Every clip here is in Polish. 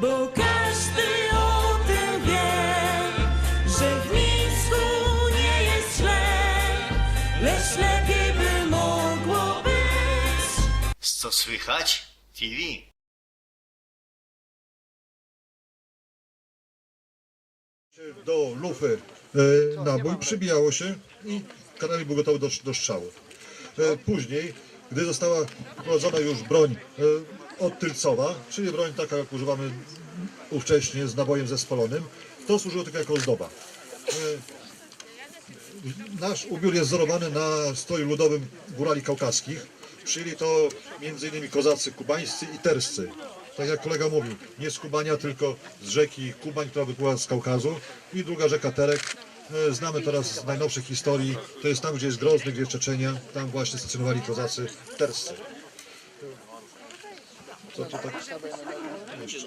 Bo każdy o tym wie, że w Mińsku nie jest źle, lecz lepiej by mogło być. Co słychać? TV. do lufy e, nabój, przybijało się i karabin był gotowy do, do strzału. E, Później, gdy została wprowadzona już broń e, odtylcowa, czyli broń taka, jak używamy ówcześnie z nabojem zespolonym, to służyło tylko jako ozdoba. E, Nasz ubiór jest wzorowany na stroju ludowym górali kaukaskich. Przyjęli to m.in. kozacy kubańscy i terscy. Tak jak kolega mówił, nie z Kubania, tylko z rzeki Kubań, która wypływa z Kaukazu. I druga rzeka Terek. E, Znamy teraz z najnowszych historii. To jest tam, gdzie jest Grozny, gdzie jest Czeczenia. Tam właśnie stacjonowali kozacy terscy. Tak?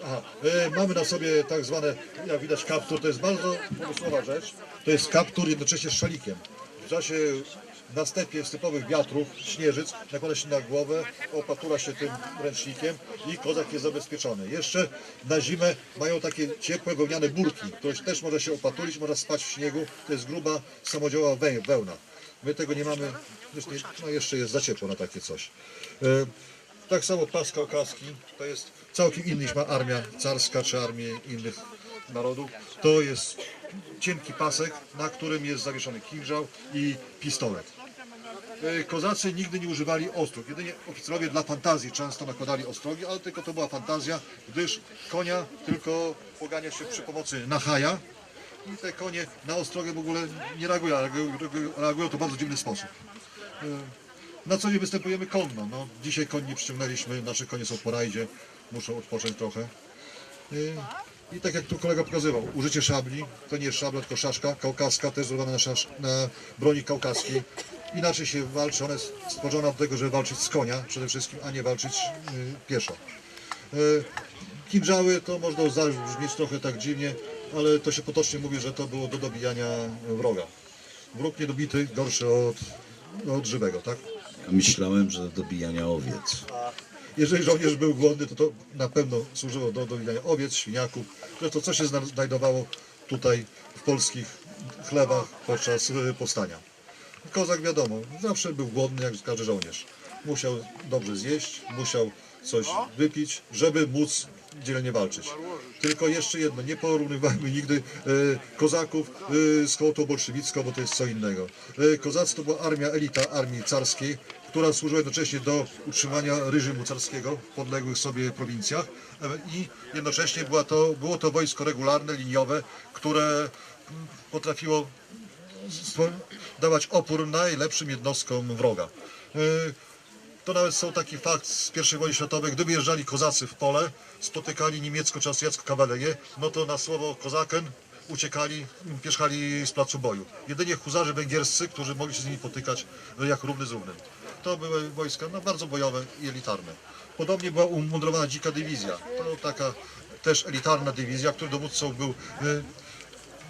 Aha. E, mamy na sobie tak zwane, jak widać, kaptur. To jest bardzo pomysłowa rzecz. To jest kaptur jednocześnie z szalikiem. W czasie na stepie stypowych wiatrów, śnieżyc, nakłada się na głowę, opatura się tym ręcznikiem i kozak jest zabezpieczony. Jeszcze na zimę mają takie ciepłe wełniane burki, które też może się opatulić, można spać w śniegu. To jest gruba, samodziała we- wełna. My tego nie mamy, no jeszcze jest za ciepło na takie coś. Tak samo pas kaukaski, to jest całkiem inny niż ma armia carska czy armie innych narodów. To jest cienki pasek, na którym jest zawieszony kinżał i pistolet. E, Kozacy nigdy nie używali ostróg. Jedynie oficerowie dla fantazji często nakładali ostrogi, ale tylko to była fantazja, gdyż konia tylko pogania się przy pomocy nachaja i te konie na ostrogę w ogóle nie reagują, reagują, reagują to w bardzo dziwny sposób. Na co nie występujemy konno. No, dzisiaj koni przyciągnęliśmy, nasze konie są po rajdzie, muszą odpocząć trochę. Yy, I tak jak tu kolega pokazywał, użycie szabli, to nie jest szabla, tylko szaszka kaukaska, też zrobiona na, szasz, na broni kaukaskiej. Inaczej się walczy, ona jest stworzona do tego, żeby walczyć z konia przede wszystkim, a nie walczyć yy, pieszo. Yy, Kinżały to można zabrzmieć trochę tak dziwnie, ale to się potocznie mówi, że to było do dobijania wroga. Wróg niedobity gorszy od, od żywego, tak? Myślałem, że do dobijania owiec. Jeżeli żołnierz był głodny, to to na pewno służyło do dobijania owiec, świniaków. To co się zna- znajdowało tutaj w polskich chlebach podczas y, powstania. Kozak wiadomo, zawsze był głodny jak każdy żołnierz. Musiał dobrze zjeść, musiał coś wypić, żeby móc dzielnie walczyć. Tylko jeszcze jedno, nie porównywajmy nigdy e, kozaków e, z hołotą bolszewicką, bo to jest co innego. E, kozacy to była armia, elita armii carskiej, która służyła jednocześnie do utrzymania reżimu carskiego w podległych sobie prowincjach i jednocześnie była to, było to wojsko regularne, liniowe, które potrafiło dawać opór najlepszym jednostkom wroga. To nawet są taki fakt z I wojny światowej, gdy wyjeżdżali kozacy w pole, spotykali niemiecko czy austriacką kawalerię, no to na słowo kozaken uciekali, pierzchali z placu boju. Jedynie huzarzy węgierscy, którzy mogli się z nimi potykać jak równy z równym. To były wojska no, bardzo bojowe i elitarne. Podobnie była umundurowana dzika dywizja. To taka też elitarna dywizja, której dowódcą był e,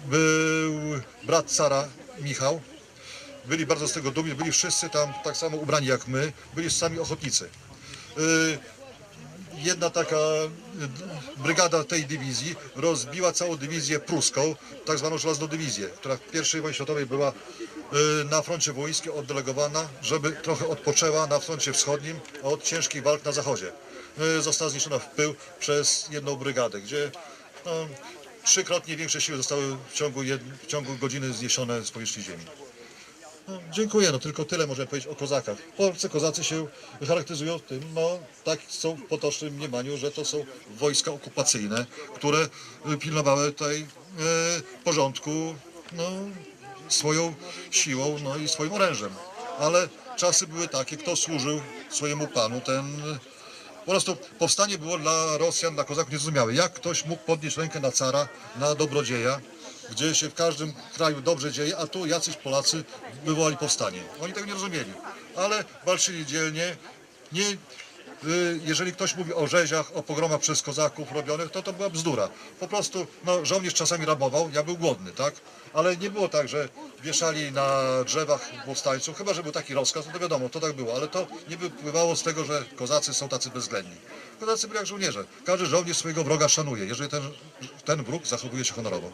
był brat cara Michał. Byli bardzo z tego dumni, byli wszyscy tam tak samo ubrani jak my, byli sami ochotnicy. Y, Jedna taka y, brygada tej dywizji rozbiła całą dywizję pruską, tak zwaną żelazną dywizję, która w I wojnie światowej była y, na froncie wojskim oddelegowana, żeby trochę odpoczęła na froncie wschodnim od ciężkich walk na zachodzie. Została zniszczona w pył przez jedną brygadę, gdzie no, trzykrotnie większe siły zostały w ciągu, jed... w ciągu godziny zniesione z powierzchni ziemi. Dziękuję, no tylko tyle możemy powiedzieć o kozakach. W Polsce kozacy się charakteryzują tym, no tak są w potocznym mniemaniu, że to są wojska okupacyjne, które y, pilnowały tutaj e, porządku no, swoją siłą no, i swoim orężem. Ale czasy były takie, kto służył swojemu panu, ten po prostu powstanie było dla Rosjan, dla Kozaków niezrozumiałe. Jak ktoś mógł podnieść rękę na cara, na dobrodzieja, gdzie się w każdym kraju dobrze dzieje, a tu jacyś Polacy wywołali powstanie. Oni tego nie rozumieli, ale walczyli dzielnie. Nie, y, jeżeli ktoś mówi o rzeziach, o pogromach przez kozaków robionych, to to była bzdura. Po prostu no, żołnierz czasami rabował, ja był głodny, tak? Ale nie było tak, że wieszali na drzewach powstańców, chyba że był taki rozkaz, no to wiadomo, to tak było, ale to nie wypływało z tego, że kozacy są tacy bezwzględni. Kozacy byli jak żołnierze. Każdy żołnierz swojego wroga szanuje, jeżeli ten, ten wróg zachowuje się honorowo.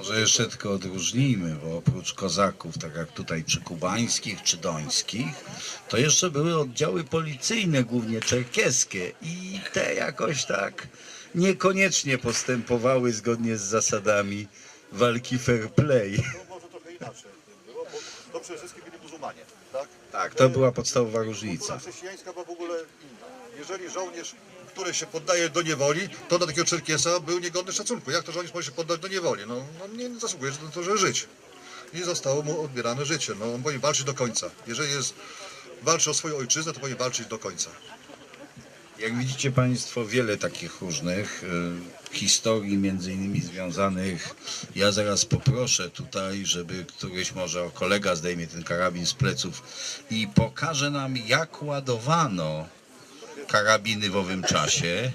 Może jeszcze tylko odróżnijmy, bo oprócz kozaków, tak jak tutaj czy kubańskich, czy dońskich, to jeszcze były oddziały policyjne, głównie czerkieskie i te jakoś tak niekoniecznie postępowały zgodnie z zasadami walki fair play. No może trochę inaczej było, bo to przede wszystkim byli muzułmanie, tak? Tak, to była podstawowa Kultura różnica. chrześcijańska była w ogóle inna. Jeżeli żołnierz, który się poddaje do niewoli, to dla takiego czerkiesa był niegodny szacunku. Jak to żołnierz może się poddać do niewoli? No, no nie zasługuje na to, żeby żyć. I zostało mu odbierane życie. No, on powinien walczyć do końca. Jeżeli jest, walczy o swoją ojczyznę, to powinien walczyć do końca. Jak widzicie Państwo, wiele takich różnych e, historii, między innymi związanych. Ja zaraz poproszę tutaj, żeby któryś może kolega zdejmie ten karabin z pleców i pokaże nam, jak ładowano karabiny w owym czasie.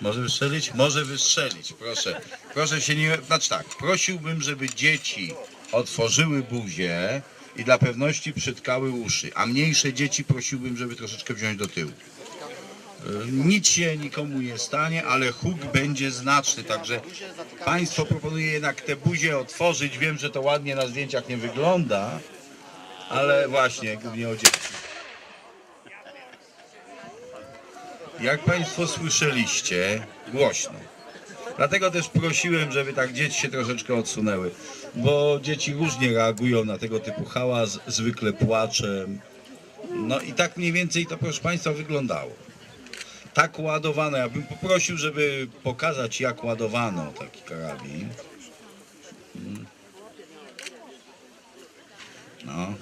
Może wystrzelić? Może wystrzelić, proszę. Proszę się nie... Znaczy tak, prosiłbym, żeby dzieci otworzyły buzię i dla pewności przytkały uszy, a mniejsze dzieci prosiłbym, żeby troszeczkę wziąć do tyłu. Nic się nikomu nie stanie, ale huk będzie znaczny, także Państwo proponuję jednak te buzie otworzyć. Wiem, że to ładnie na zdjęciach nie wygląda, ale właśnie, głównie o dzieci. Jak Państwo słyszeliście, głośno. Dlatego też prosiłem, żeby tak dzieci się troszeczkę odsunęły, bo dzieci różnie reagują na tego typu hałas, zwykle płaczem. No i tak mniej więcej to, proszę Państwa, wyglądało tak ładowano. Ja bym poprosił, żeby pokazać, jak ładowano taki karabin. No.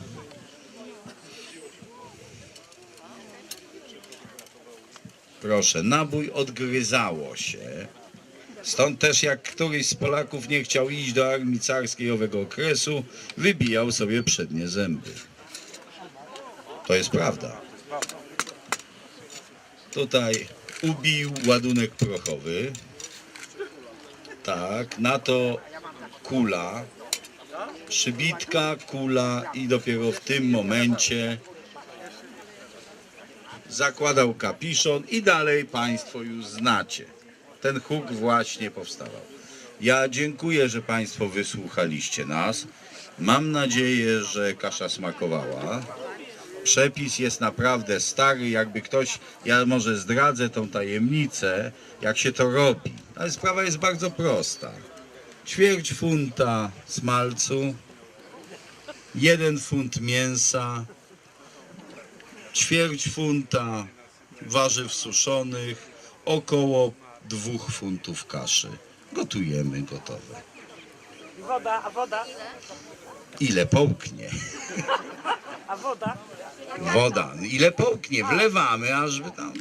Proszę, nabój odgryzało się. Stąd też jak któryś z Polaków nie chciał iść do armii carskiej owego okresu, wybijał sobie przednie zęby. To jest prawda. Tutaj ubił ładunek prochowy. Tak, na to kula, przybitka, kula i dopiero w tym momencie zakładał kapiszon i dalej Państwo już znacie. Ten huk właśnie powstawał. Ja dziękuję, że Państwo wysłuchaliście nas. Mam nadzieję, że kasza smakowała. Przepis jest naprawdę stary, jakby ktoś, ja może zdradzę tą tajemnicę, jak się to robi. Ale sprawa jest bardzo prosta. Ćwierć funta smalcu, jeden funt mięsa, ćwierć funta warzyw suszonych, około dwóch funtów kaszy. Gotujemy gotowe. Woda, a woda, Ile połknie? a woda. Woda. Ile połknie? Wlewamy, aż by tam...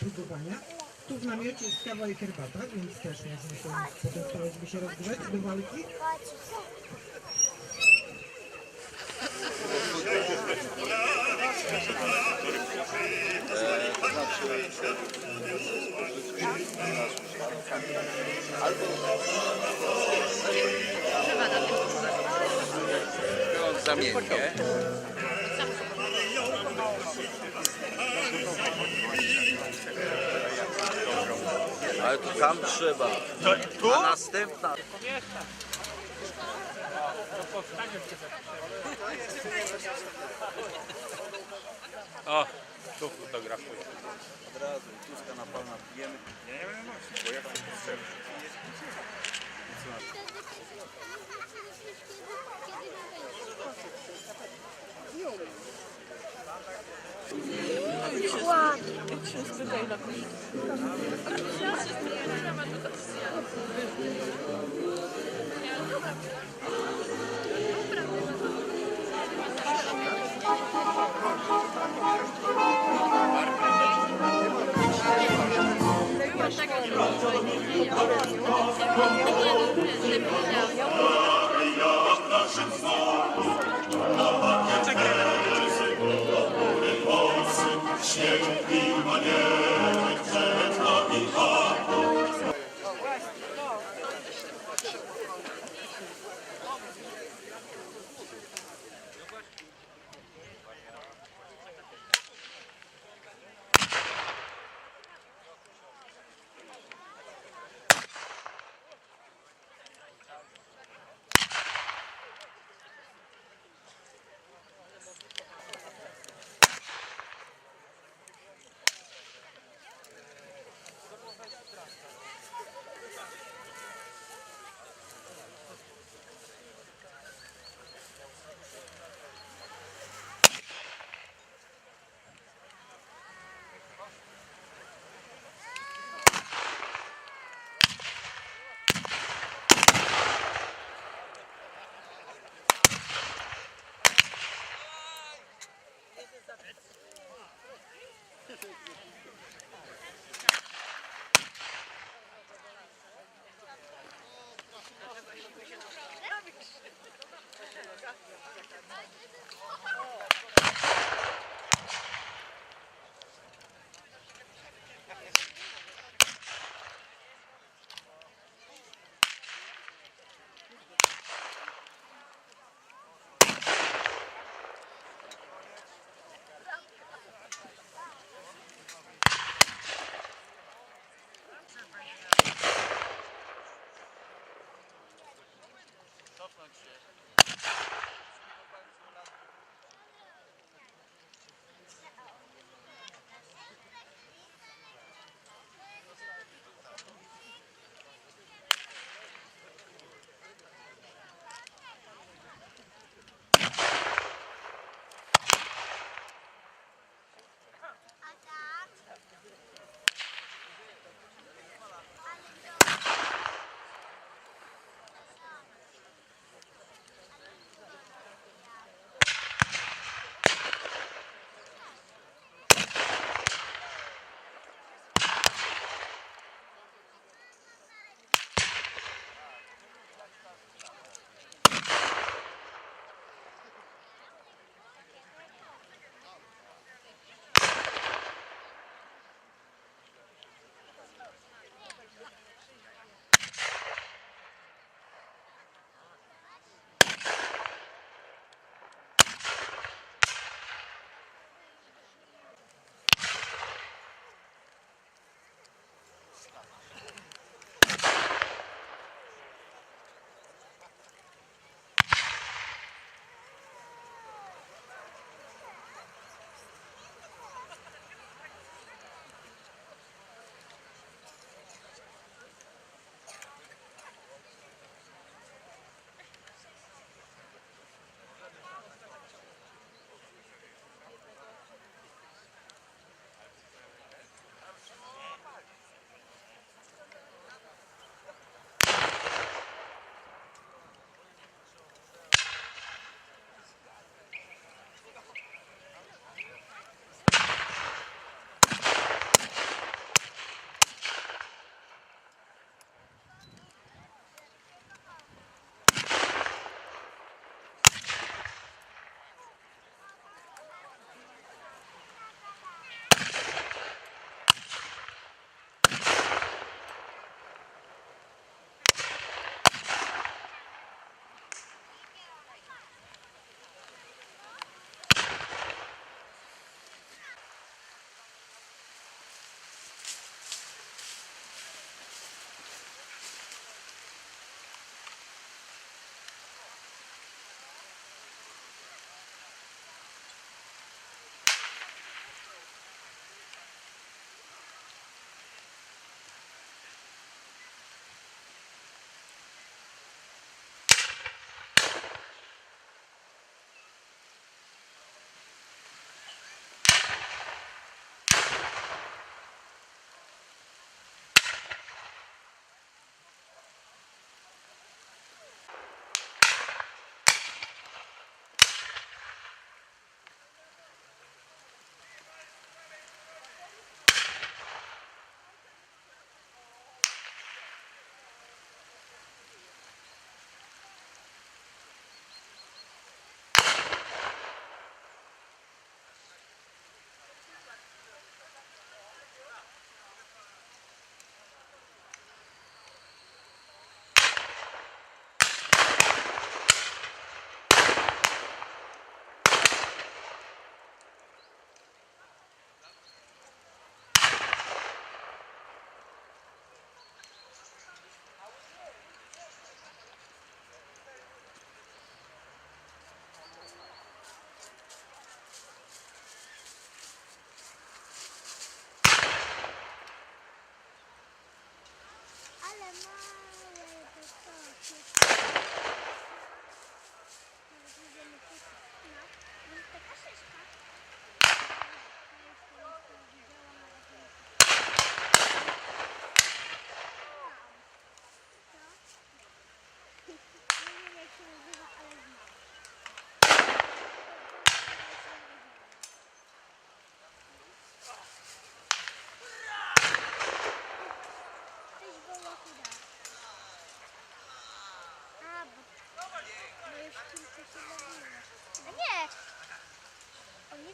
próbowania. Tu w namiocie jest kawa i herbata, więc też można się potestować, by się rozgrzać do walki. zamiennie. Ale to tam trzeba. To tu? A następna. O, tu fotografuję. Od razu, tuska na palna pijemy. Nie, wiem, bo ja tam potrzebę. Nie przykład. Jak się.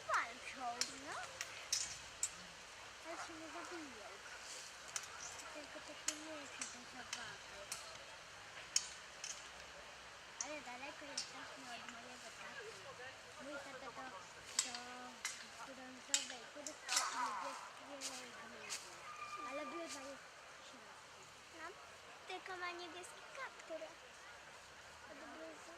Walczą, no. Ale się nie zabiją. Tylko takie mniejsze do zabawy. Ale daleko jesteśmy od mojego taty. Mój tata do, do brązowej kurtki i niebieskiej bluzy. Ale bluza jest w środku. No, tylko ma niebieski kaptur. Od bluzy.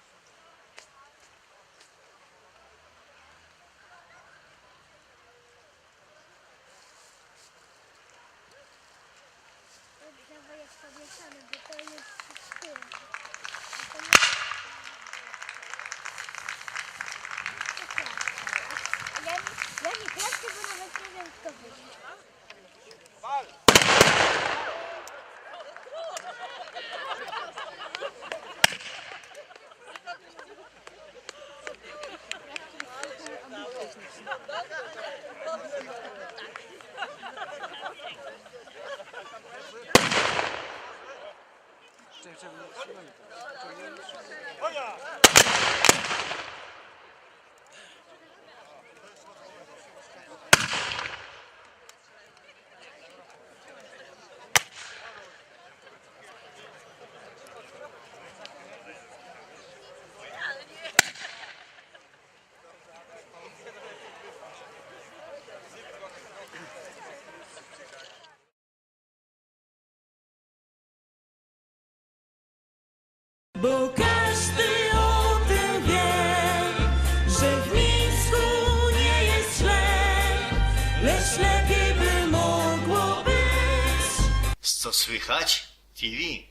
Powieszone, bo to jest klaszczę. Ja, nie klaszczę, bo nawet nie wiem kto wyjdzie. Bo słychać? TV.